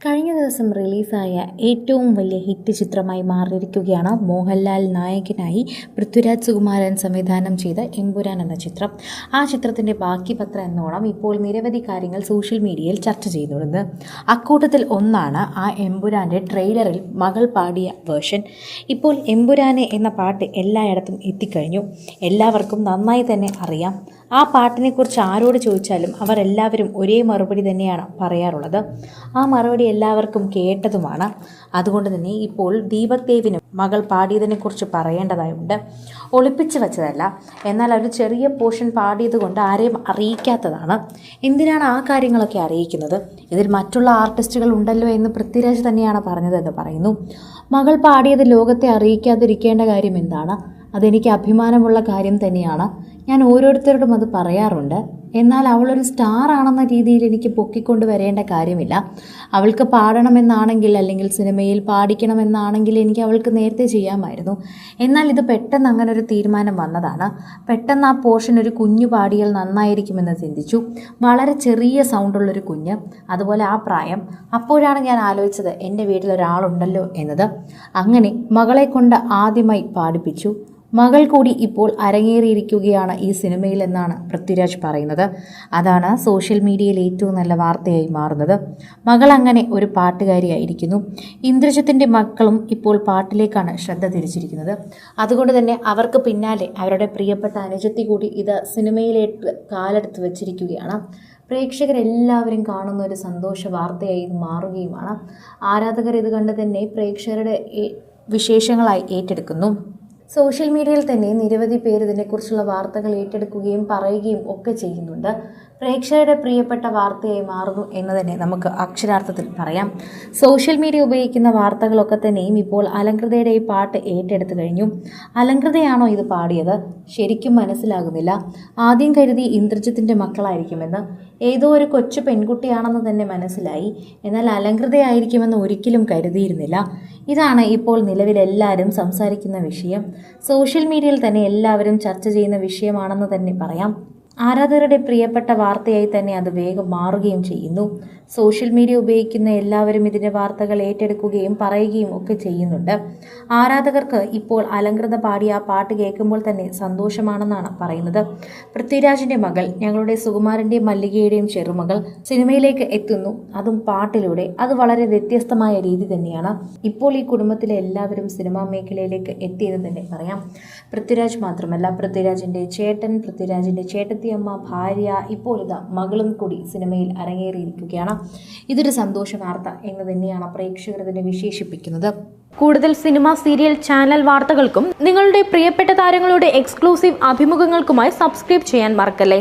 കഴിഞ്ഞ ദിവസം റിലീസായ ഏറ്റവും വലിയ ഹിറ്റ് ചിത്രമായി മാറിയിരിക്കുകയാണ് മോഹൻലാൽ നായകനായി പൃഥ്വിരാജ് സുകുമാരൻ സംവിധാനം ചെയ്ത എമ്പുരാൻ എന്ന ചിത്രം. ആ ചിത്രത്തിന്റെ ബാക്കി പത്രം എന്നോണം ഇപ്പോൾ നിരവധി കാര്യങ്ങൾ സോഷ്യൽ മീഡിയയിൽ ചർച്ച ചെയ്യുന്നുണ്ട് അക്കൂട്ടത്തിൽ ഒന്നാണ് ആ എമ്പുരാന്റെ ട്രെയിലറിൽ മകൾ പാടിയ വേർഷൻ. ഇപ്പോൾ എമ്പുരാനെ എന്ന പാട്ട് എല്ലായിടത്തും എത്തിക്കഴിഞ്ഞു. എല്ലാവർക്കും നന്നായി തന്നെ അറിയാം. ആ പാട്ടിനെക്കുറിച്ച് ആരോട് ചോദിച്ചാലും അവർ എല്ലാവരും ഒരേ മറുപടി തന്നെയാണ് പറയാറുള്ളത്. ആ മറുപടി എല്ലാവർക്കും കേട്ടതുമാണ്. അതുകൊണ്ട് തന്നെ ഇപ്പോൾ ദീപക് ദേവിനും മകൾ പാടിയതിനെക്കുറിച്ച് പറയേണ്ടതായുണ്ട്. ഒളിപ്പിച്ചു വെച്ചതല്ല. എന്നാൽ ഒരു ചെറിയ പോർഷൻ പാടിയത് കൊണ്ട് ആരെയും അറിയിക്കാത്തതാണ്. എന്തിനാണ് ആ കാര്യങ്ങളൊക്കെ അറിയിക്കുന്നത്? ഇതിൽ മറ്റുള്ള ആർട്ടിസ്റ്റുകൾ ഉണ്ടല്ലോ എന്ന് പൃഥ്വിരാജ് തന്നെയാണ് പറഞ്ഞതെന്ന് പറയുന്നു. മകൾ പാടിയത് ലോകത്തെ അറിയിക്കാതിരിക്കേണ്ട കാര്യം എന്താണ്? അതെനിക്ക് അഭിമാനമുള്ള കാര്യം തന്നെയാണ്. ഞാൻ ഓരോരുത്തരോടും അത് പറയാറുണ്ട്. എന്നാൽ അവളൊരു സ്റ്റാർ ആണെന്ന രീതിയിൽ എനിക്ക് പൊക്കിക്കൊണ്ട് വരേണ്ട കാര്യമില്ല. അവൾക്ക് പാടണമെന്നാണെങ്കിൽ അല്ലെങ്കിൽ സിനിമയിൽ പാടിക്കണമെന്നാണെങ്കിൽ എനിക്ക് അവൾക്ക് നേരത്തെ ചെയ്യാമായിരുന്നു. എന്നാൽ ഇത് പെട്ടെന്ന് അങ്ങനെ ഒരു തീരുമാനം വന്നതാണ്. പെട്ടെന്ന് ആ പോർഷൻ ഒരു കുഞ്ഞു പാടിയാൽ നന്നായിരിക്കുമെന്ന് ചിന്തിച്ചു. വളരെ ചെറിയ സൗണ്ടുള്ളൊരു കുഞ്ഞ്. അതുപോലെ ആ പ്രായം. അപ്പോഴാണ് ഞാൻ ആലോചിച്ചത് എന്റെ വീട്ടിൽ ഒരാളുണ്ടല്ലോ എന്നത്. അങ്ങനെ മകളെ കൊണ്ട് ആദ്യമായി പാടിപ്പിച്ചു. മകൾ കൂടി ഇപ്പോൾ അരങ്ങേറിയിരിക്കുകയാണ് ഈ സിനിമയിൽ എന്നാണ് പൃഥ്വിരാജ് പറയുന്നത്. അതാണ് സോഷ്യൽ മീഡിയയിൽ ഏറ്റവും നല്ല വാർത്തയായി മാറുന്നത്. മകൾ അങ്ങനെ ഒരു പാട്ടുകാരിയായിരിക്കുന്നു. ഇന്ദ്രജിത്തിന്റെ മക്കളും ഇപ്പോൾ പാട്ടിലേക്കാണ് ശ്രദ്ധ തിരിച്ചിരിക്കുന്നത്. അതുകൊണ്ട് തന്നെ അവർക്ക് പിന്നാലെ അവരുടെ പ്രിയപ്പെട്ട അനുജത്തി കൂടി ഇത് സിനിമയിലേക്ക് കാലെടുത്ത് വെച്ചിരിക്കുകയാണ്. പ്രേക്ഷകരെല്ലാവരും കാണുന്ന ഒരു സന്തോഷ വാർത്തയായി മാറുകയുമാണ്. ആരാധകർ ഇത് കണ്ട് തന്നെ പ്രേക്ഷകരുടെ വിശേഷങ്ങളായി ഏറ്റെടുക്കുന്നു. സോഷ്യൽ മീഡിയയിൽ തന്നെ നിരവധി പേർ ഇതിനെക്കുറിച്ചുള്ള വാർത്തകൾ ഏറ്റെടുക്കുകയും പറയുകയും ഒക്കെ ചെയ്യുന്നുണ്ട്. പ്രേക്ഷകരുടെ പ്രിയപ്പെട്ട വാർത്തയായി മാറുന്നു എന്ന് തന്നെ നമുക്ക് അക്ഷരാർത്ഥത്തിൽ പറയാം. സോഷ്യൽ മീഡിയ ഉപയോഗിക്കുന്ന വാർത്തകളൊക്കെ തന്നെയും ഇപ്പോൾ അലങ്കൃതയുടെ ഈ പാട്ട് ഏറ്റെടുത്തു കഴിഞ്ഞു. അലങ്കൃതയാണോ ഇത് പാടിയത്? ശരിക്കും മനസ്സിലാകുന്നില്ല. ആദ്യം കരുതി ഇന്ദ്രജിത്തിന്റെ മക്കളായിരിക്കുമെന്ന്. ഏതോ ഒരു കൊച്ചു പെൺകുട്ടിയാണെന്ന് തന്നെ മനസ്സിലായി. എന്നാൽ അലങ്കൃതയായിരിക്കുമെന്ന് ഒരിക്കലും കരുതിയിരുന്നില്ല. ഇതാണ് ഇപ്പോൾ നിലവിലെല്ലാവരും സംസാരിക്കുന്ന വിഷയം. സോഷ്യൽ മീഡിയയിൽ തന്നെ എല്ലാവരും ചർച്ച ചെയ്യുന്ന വിഷയമാണെന്ന് തന്നെ പറയാം. ആരാധകരുടെ പ്രിയപ്പെട്ട വാർത്തയായി തന്നെ അത് വേഗം മാറുകയും ചെയ്യുന്നു. സോഷ്യൽ മീഡിയ ഉപയോഗിക്കുന്ന എല്ലാവരും ഇതിന്റെ വാർത്തകൾ ഏറ്റെടുക്കുകയും പറയുകയും ഒക്കെ ചെയ്യുന്നുണ്ട്. ആരാധകർക്ക് ഇപ്പോൾ അലങ്കൃത പാടിയ ആ പാട്ട് കേൾക്കുമ്പോൾ തന്നെ സന്തോഷമാണെന്നാണ് പറയുന്നത്. പൃഥ്വിരാജിന്റെ മകൾ ഞങ്ങളുടെ സുകുമാരന്റെയും മല്ലികയുടെയും ചെറുമകൾ സിനിമയിലേക്ക് എത്തുന്നു. അതും പാട്ടിലൂടെ. അത് വളരെ വ്യത്യസ്തമായ രീതി തന്നെയാണ്. ഇപ്പോൾ ഈ കുടുംബത്തിലെ എല്ലാവരും സിനിമാ മേഖലയിലേക്ക് എത്തിയെന്ന് തന്നെ പറയാം. പൃഥ്വിരാജ് മാത്രമല്ല പൃഥ്വിരാജിന്റെ ചേട്ടൻ പൃഥ്വിരാജിന്റെ ചേട്ടത്തിയമ്മ ഭാര്യ ഇപ്പോൾ ഇതാ മകളും കൂടി സിനിമയിൽ അരങ്ങേറിയിരിക്കുകയാണ്. ഇതൊരു സന്തോഷ വാർത്ത എന്ന് തന്നെയാണ് പ്രേക്ഷകർ ഇതിനെ വിശേഷിപ്പിക്കുന്നത്. കൂടുതൽ സിനിമ സീരിയൽ ചാനൽ വാർത്തകൾക്കും നിങ്ങളുടെ പ്രിയപ്പെട്ട താരങ്ങളുടെ എക്സ്ക്ലൂസീവ് അഭിമുഖങ്ങൾക്കുമായി സബ്സ്ക്രൈബ് ചെയ്യാൻ മറക്കല്ലേ?